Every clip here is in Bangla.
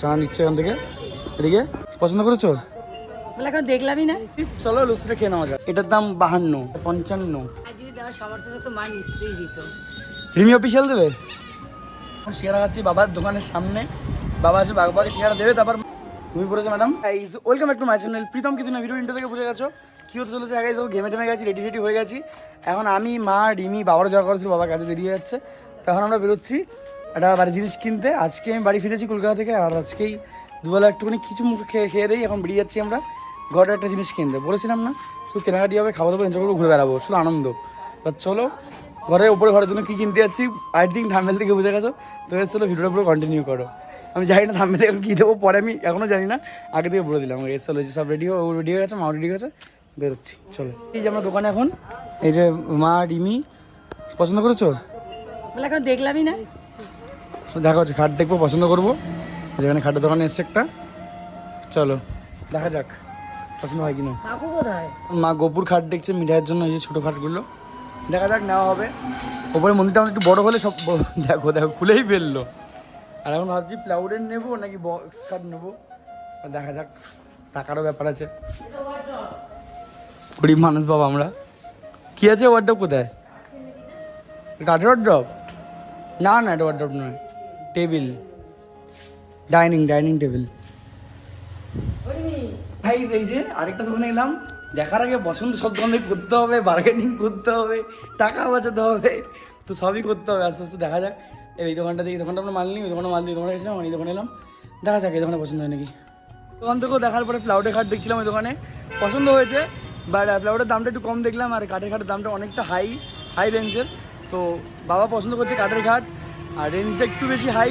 চা নিচ্ছে এখান থেকে। এদিকে? পছন্দ করেছ? এখন দেখলামই না। চলো লুচিটা খেয়ে নেওয়া যাক। এটার দাম বাহান্ন পঞ্চান্ন। রিমি অফিসিয়াল দেবে? সিঙ্গারা খাচ্ছি বাবার দোকানের সামনে। বাবা আছে বাবাকে সিঙ্গারা দেবে তারপর তুমি পড়েছো madam welcome back to my channel Pritam কিন্তু না ভিডিও ইন্টার থেকে বুঝে গেছো? কি হতে চলেছে? সব গেমে টেমে গেছি রেডি রেডি হয়ে গেছি। এখন আমি মা রিমি বাবারও যাওয়া করেছিল বাবা কাজে বেরিয়ে যাচ্ছে। তখন আমরা বেরোচ্ছি। একটা বাড়ির জিনিস কিনতে। আজকে আমি বাড়ি ফিরেছি কলকাতা থেকে, আর আজকেই দুবেলা একটুখানি কিছু মুখে খেয়ে খেয়ে দিই, এখন বেরিয়ে যাচ্ছি আমরা। ঘরে একটা জিনিস কিনতে। বলেছিলাম না, শুধু কেনাকাটি হবে, খাওয়া দাওয়া এনজয় করব, ঘুরে বেড়াবো, শুধু আনন্দ। বা চলো, ঘরে, উপরে ঘরের জন্য কী কিনতে যাচ্ছি? আই থিঙ্ক থাম্বেল থেকে বুঝে গেছো? তো চলো ভিডিওটা পুরো কন্টিনিউ করো। আমি জানি না থাম্বেল এখন কী দেবো, পরে আমি এখনও জানি না। আগে থেকে বলে দিলাম। এর চলো সব রেডি ও রেডি হয়ে গেছে মা রেডি হয়ে গেছে, বেরোচ্ছি, চলো। এই যে আমার দোকানে এখন, এই যে মা রিমি পছন্দ করেছ? এখন দেখলামই না। দেখা হচ্ছে খাট দেখব পছন্দ করব। যেখানে খাটের দোকানে এসছে একটা। চলো দেখা যাক পছন্দ হয় কিনা। মা গোপুর খাট দেখছে মিঠাইয়ের জন্য এই যে ছোটো খাটগুলো। দেখা যাক নেওয়া হবে। ওপরে মন্দিরটা আমার একটু বড় হলে সব দেখো দেখো খুলেই ফেলল। আর এখন ভাবছি প্লাউডের নেব নাকি বক্স খাট নেব? দেখা যাক টাকারও ব্যাপার আছে। গরিব মানুষ বাবা আমরা। কি আছে ওয়ার্ড্রপ কোথায়? কাঠের ওয়ার্ড্রপ না না এটা ওয়ার্ড্রপ নয়। টেবিল ডাইনিং ডাইনিং টেবিল ভাইস এই যে আরেকটা দোকানে এলাম দেখার আগে পছন্দ সব দোকানে করতে হবে বার্গেনিং করতে হবে, টাকা বাঁচাতে হবে। তো সবই করতে হবে, আস্তে আস্তে দেখা যাক। এই দোকানটা দেখি দোকানটা আমরা মাল নিই ওই দোকানে মাল দিই দোকানে গেছিলাম, এই দোকানে এলাম। দেখা যাক, এই দোকানে পছন্দ হয় নাকি। দোকান থেকেও দেখার পরে প্লাউডের খাট দেখছিলাম ওই দোকানে। পছন্দ হয়েছে বাট প্লাউডের দামটা একটু কম দেখলাম, আর কাঠের খাটের দামটা অনেকটা হাই হাই রেঞ্জের তো বাবা পছন্দ করছে কাঠের ঘাট আর রেঞ্জটা একটু বেশি হাই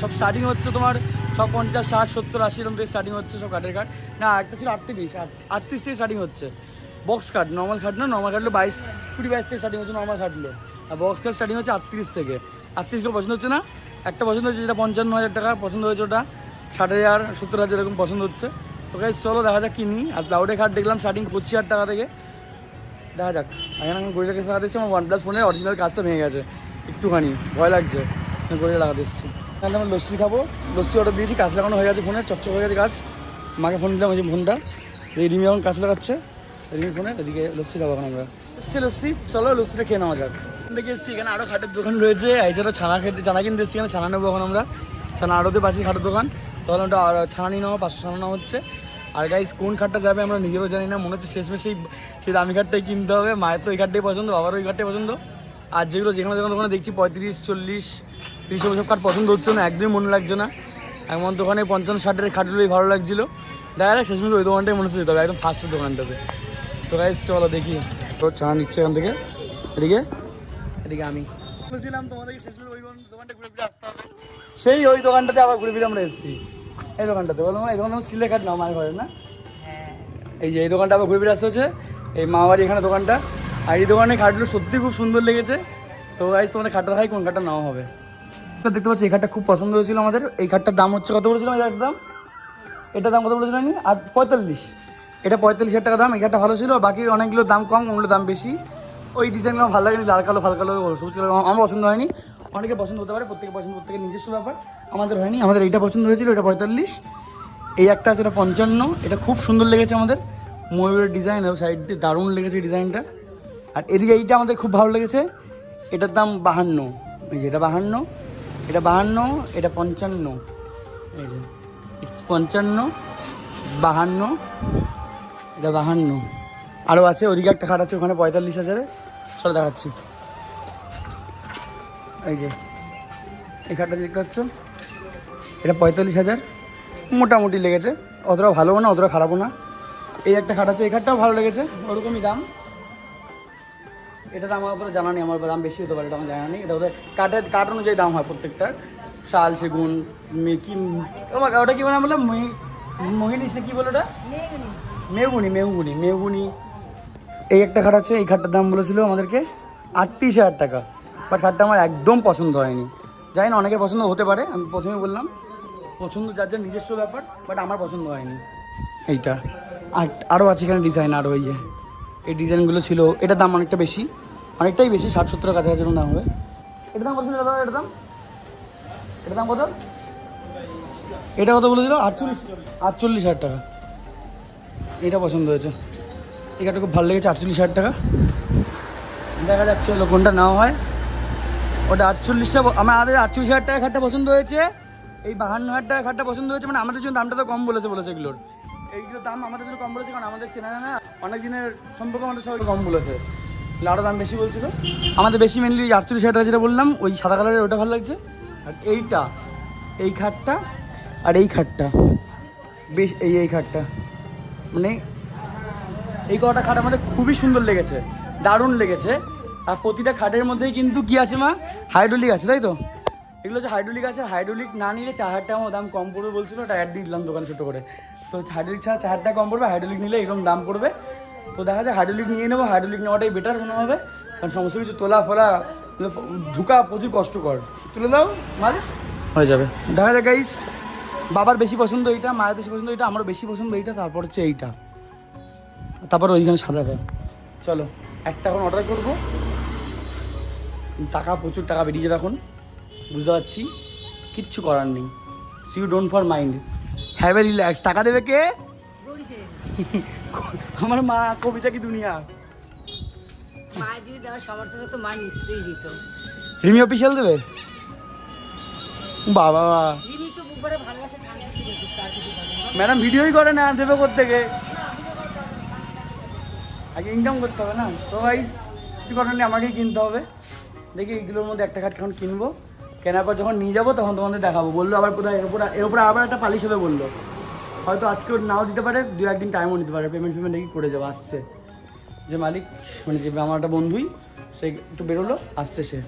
সব স্টার্টিং হচ্ছে তোমার সব পঞ্চাশ, ষাট, সত্তর, আশি এরকম থেকে স্টার্টিং হচ্ছে সব কাঠের ঘাট না, একটা ছিল আটত্রিশ আটত্রিশ থেকে স্টার্টিং হচ্ছে। বক্স কাঠ নর্মাল খাট না? নর্মাল খাটলো বাইশ, কুড়ি, বাইশ থেকে স্টার্টিং হচ্ছে নর্মাল খাটলো আর বক্স কাঠ স্টার্টিং হচ্ছে আটত্রিশ থেকে। আটত্রিশ পছন্দ হচ্ছে না? একটা পছন্দ হচ্ছে যেটা পঞ্চান্ন হাজার টাকা, পছন্দ হয়েছে ওটা ষাট হাজার, সত্তর হাজার এরকম পছন্দ হচ্ছে। তো গাইজ চলো দেখা যাক কিনি আর প্লাউডের খাট দেখলাম স্টার্টিং পঁচিশ হাজার টাকা থেকে। দেখা যাক। এখন আমি লাগাতে এসেছি, আমার ওয়ান প্লাস ফোনের অরিজিনাল কাজটা ভেঙে গেছে। একটুখানি, ভয় লাগছে। গড়িটা লাগাতে এসেছি। এখানে আমি লস্যি খাব। লস্যি অর্ডার দিয়েছি, কাজ লাগানো হয়ে গেছে ফোনে, চকচক হয়ে গেছে কাজ। মাকে ফোন দিলাম ওই যে ফোনটা এই রিমি এখন কাজ লাগাচ্ছে। রিমি ফোনে এদিকে লস্যি খাব এখন আমরা। এসছি লস্যি, চলো লস্যিটা খেয়ে নেওয়া যাক। থেকে এসছি, এখানে আরও খাটের দোকান রয়েছে। এছাড়াও ছানা খেতে, ছানা কিনতে এসছি, এখানে ছানা নেব এখন আমরা। ছানা আড়তে পাচ্ছি খাটের দোকান। তখন ওটা আর ছানা নিয়ে নেওয়া, পাঁচশো ছানা নেওয়া হচ্ছে। আর গাইস কোন খাটটা যাবে আমরা নিজেরও জানি না। মনে হচ্ছে শেষমেশ সেই সেই দামি খাটটাই কিনতে হবে। মায়ের তো ওই খাটটাই পছন্দ, বাবারও ওই খাটটাই পছন্দ। আর যেগুলো যেখানে যেখানে দোকানে দেখছি পঁয়ত্রিশ চল্লিশ তিরিশ সব খাট পছন্দ হচ্ছে না একদমই মনে লাগছে না। এমন দোকানে পঞ্চান্ন ষাটের খাটগুলোই ভালো লাগছিল। দেখা যাক শেষমেশ ওই দোকানটাই মনে হচ্ছে যেতে হবে একদম ফার্স্টের দোকানটাতে। তো গাইস চলো দেখি। তো চা নিচ্ছে এখান থেকে। এদিকে? এদিকে আমি। বলছিলাম তোমাদেরকে শেষমেশ ওই দোকানটা ঘুরে ফিরে আসতে হবে? সেই ওই দোকানটাতে আবার ঘুরে ফিরে আমরা এসেছি। এই দোকানটাতে। বললাম এই দোকানে স্টিলের খাট না মায়ের ঘরে না? হ্যাঁ। এই যে এই দোকানটা আবার ঘুরে ফিরে আসতে হচ্ছে। এই মা এখানে দোকানটা। আর এই দোকানে খাটগুলো সত্যি খুব সুন্দর লেগেছে। তো গাইজ তোমাদের খাটটা খাই কোন খাটটা নেওয়া হবে। তো দেখতে পাচ্ছি, এই খাটটা খুব পছন্দ হয়েছিল আমাদের। এই খাটটার দাম হচ্ছে কত বলেছিলাম এই দাম এটার দাম কত বলেছিলাম আমি আর পঁয়তাল্লিশ। এটা পঁয়তাল্লিশ হাজার টাকা দাম, এই খাটটা ভালো ছিল। বাকি অনেকগুলো দাম কম ওগুলো দাম বেশি। ওই ডিজাইনগুলো ভালো লাগেনি, লাল কালো, ফাল কালো সবুজ কালো, আমার পছন্দ হয়নি। অনেকে পছন্দ হতে পারে, প্রত্যেকে পছন্দ, প্রত্যেকের নিজস্ব ব্যাপার। আমাদের হয়নি, আমাদের এইটা পছন্দ হয়েছিল, এটা পঁয়তাল্লিশ। এই একটা আছে, এটা পঞ্চান্ন। এটা খুব সুন্দর লেগেছে আমাদের। ময়ূরের ডিজাইন সাইড দিয়ে দারুণ লেগেছে ডিজাইনটা আর এদিকে এইটা আমাদের খুব ভালো লেগেছে। এটার দাম বাহান্ন। এই যে এটা বাহান্ন এটা বাহান্ন, এটা পঞ্চান্ন। এই যে, it's পঞ্চান্ন বাহান্ন, এটা বাহান্ন। আরও আছে, ওদিকে একটা খাট আছে, ওখানে পঁয়তাল্লিশ হাজারে। চলো দেখাচ্ছি। এই যে, এই খাটটা দেখতে পাচ্ছ? এটা পঁয়তাল্লিশ হাজার। মোটামুটি লেগেছে। অতটা ভালো না, অতটা খারাপও না। এই একটা খাট আছে, এই খাটটাও ভালো লেগেছে, ওরকমই দাম। এটা আমার অতটা জানা নেই, আমার দাম বেশি হতে পারে, এটা আমার জানা নেই। এটা ওদের কাঠের কাঠ অনুযায়ী দাম হয় প্রত্যেকটার শাল, সেগুন কি ওটা কি বলে মোহিনী সে কি বলে ওটা? মেগুনি মেগুনি মেগুনি এই একটা খাট আছে, এই খাটটার দাম বলেছিল আমাদেরকে আটত্রিশ হাজার টাকা। বাট খাটটা আমার একদম পছন্দ হয়নি। জানি না, অনেকের পছন্দ হতে পারে, আমি প্রথমে বললাম। পছন্দ যার যার নিজস্ব ব্যাপার, বাট আমার পছন্দ হয়নি। এইটা। আর আরও আছে এখানে ডিজাইন আরও এই যে। এই ডিজাইনগুলো ছিল। এটার দাম অনেকটা বেশি। অনেকটাই বেশি, ষাট সত্তর কাছাকাছি দাম হবে। এটার দাম কত দাদা, এটার দাম? এটার দাম কত? এটা কত বলে দিল আটচল্লিশ আটচল্লিশ হাজার টাকা। এটা পছন্দ হয়েছে। এটা খুব ভালো লেগেছে, আটচল্লিশ হাজার টাকা। দেখা যাক চলো কোনটা নেওয়া হয়। ওটা আটচল্লিশটা আমাদের আটচল্লিশ হাজার টাকা খাটটা পছন্দ হয়েছে। এই বাহান্ন হাজার টাকা খাটটা পছন্দ হয়েছে। মানে আমাদের জন্য দামটা তো কম বলেছে বলেছে এগুলোর। এইগুলোর দাম আমাদের জন্য কম বলেছে, কারণ আমাদের চেনা জানা অনেক দিনের সম্পর্ক আমাদের সবাই কম বলেছে। আরও দাম বেশি বলছিল। আমাদের বেশি মেনলি ওই আটচল্লিশ হাজার যেটা বললাম, ওই সাদা কালারের ওটা ভালো লাগছে। আর এইটা, এই খাটটা আর এই খাটটা। বেশ, এই এই খাটটা। মানে এই কটা খাট আমাদের খুবই সুন্দর লেগেছে, দারুণ লেগেছে। আর প্রতিটা খাটের মধ্যেই কিন্তু কি আছে মা? হাইড্রোলিক আছে, তাই তো? এগুলো হচ্ছে হাইড্রোলিক আছে হাইড্রোলিক না নিলে চার হাজার টাকা দাম কম পড়বে বলছিল, ওটা অ্যাড দিয়ে দিলাম দোকানে ছোটো করে। তো হাইড্রোলিক ছাড়া চার হাজার টাকা কম পড়বে হাইড্রোলিক নিলে এরকম দাম পড়বে। তো দেখা যায় হাইড্রোলিক নিয়ে নেব হাইড্রোলিক নেওয়াটাই বেটার মনে হবে কারণ সমস্ত কিছু তোলা ফোলা ঢুকা প্রচুর কষ্টকর। তুলে দাও মাল। হয়ে যাবে। দেখা যায় গাইস বাবার বেশি পছন্দ এইটা মায়ের বেশি পছন্দ এইটা আমারও বেশি পছন্দ এইটা তারপর হচ্ছে এইটা। তারপর ওইখানে সাদাটা চলো একটা এখন অর্ডার করব। টাকা প্রচুর টাকা বেরিয়ে যাবে এখন। বুঝতে পারছি। কিচ্ছু করার নেই। See you don't for mind have relax টাকা দেবে কে? আমার মা কবিতা কি দুনিয়া? রিমি অফিসিয়াল দেবে? বাবা। ম্যাডাম ভিডিওই করে না দেবে থেকে আগে ইনকাম করতে হবে না? তো ভাইস কিছু করার নেই আমাকেই কিনতে হবে। দেখি এগুলোর মধ্যে একটা খাট এখন কিনবো। কেনার পর যখন নিয়ে যাব তখন তোমাদের দেখাবো। বলল আবার কোথায়, এর উপরে, এর আবার একটা পালিশ হবে বলল। হয়তো আজকে নাও দিতে পারে, দু একদিন টাইমও নিতে পারে। পেমেন্ট ফেমেন্ট নাকি করে যাব, আসছে। যে মালিক মানে যে আমার একটা বন্ধুই, সে একটু বেরোলো, আসছে সে।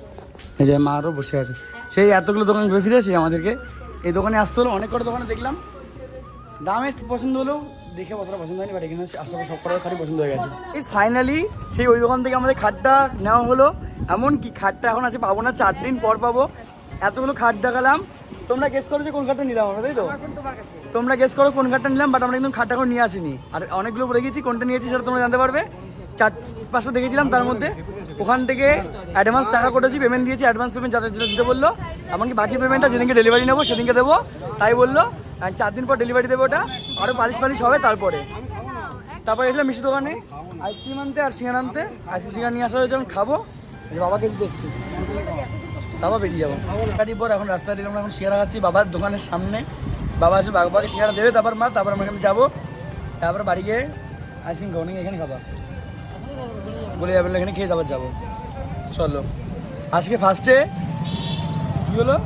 এই যে মা আরও বসে আছে। সেই এতগুলো দোকান ঘুরে ফিরে আমাদেরকে। এই দোকানে আসতে হলো, অনেক কটা দোকানে দেখলাম। দামে একটু পছন্দ হলেও দেখে অতটা পছন্দ হয়নি বাট এখানে আসার সব কটার খাটি পছন্দ হয়ে গেছে। এই ফাইনালি সেই ওই দোকান থেকে আমাদের খাটটা নেওয়া হলো। এমন কি খাটটা এখন আছে, পাবো না, চার দিন পর পাবো। এতগুলো খাট দেখালাম। তোমরা গেস করো যে কোন খাটটা নিলাম আমরা তাই তো? তোমার গেস করো কোন খাটটা নিলাম বাট আমরা একদম খাটটা এখন নিয়ে আসিনি। আর অনেকগুলো পরে গেছি কোনটা নিয়েছি সেটা তোমরা জানতে পারবে। চার পাঁচটা দেখেছিলাম তার মধ্যে। ওখান থেকে অ্যাডভান্স টাকা করেছি পেমেন্ট দিয়েছি অ্যাডভান্স পেমেন্ট যাতে যেটা দিতে বলল। এমনকি বাকি পেমেন্টটা যেদিনকে ডেলিভারি নেব সেদিনকে দেবো তাই বলল। আর চার দিন পর ডেলিভারি দেবো ওটা। আরও পালিশ পালিশ হবে তারপরে। তারপরে এসেছিলাম মিষ্টি দোকানে। আইসক্রিম আনতে আর সিঙ্গার আনতে। আইসক্রিম সিঙ্গার নিয়ে আসা হয়েছে আমি খাব। বাবাকে দিতে এসেছি তারপর বেরিয়ে যাব। গাড়ি পর এখন রাস্তা দিয়ে আমরা এখন সিঙ্গারা খাচ্ছি বাবার দোকানের সামনে। বাবা আসবে বাবাকে সিঙ্গারা দেবে, তারপর মা, তারপর আমরা এখানে যাব। তারপর বাড়ি গিয়ে আইসক্রিম খাব এখানে খাবা। বলে যাবে এখানে খেয়ে তারপর যাব। চলো। আজকে ফার্স্টে কী হলো?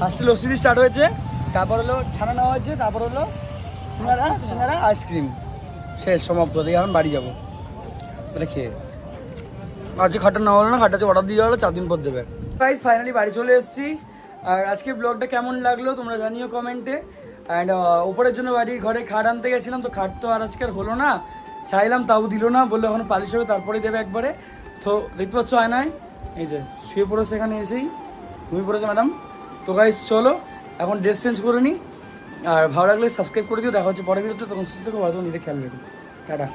ফার্স্টে লস্যি দিয়ে স্টার্ট হয়েছে, তারপর হলো ছানা নেওয়া হয়েছে, তারপর হলো সিঙ্গারা সিঙ্গারা আইসক্রিম শেষ, সমাপ্ত, দিয়ে এখন বাড়ি যাব। এটা খেয়ে। আজকে খাটটা নেওয়া হলো না, খাটটা অর্ডার দিয়ে হলো চার দিন পর দেবে। প্রাইস ফাইনালি বাড়ি চলে এসেছি। আর আজকে ব্লগটা কেমন লাগল তোমরা জানিও কমেন্টে অ্যান্ড উপরের জন্য বাড়ির ঘরে খাট আনতে গেছিলাম, তো খাট তো আর আজকে আর হলো না। চাইলাম, তাও দিল না, বলল এখন পালিশ হবে তারপরে দেবে একবারে। তো দেখতে পাচ্ছ আয়নায়, এই যে, শুয়ে পড়েছে এখানে এসেই। তুমি পড়েছো ম্যাডাম তো গাইস চলো, এখন ড্রেস চেঞ্জ করে নিই আর ভালো লাগলে সাবস্ক্রাইব করে দিও, দেখা হচ্ছে পরের ভিডিওতে তখন সুস্থ ভালো নিজে খেয়াল রেখো। টাটা।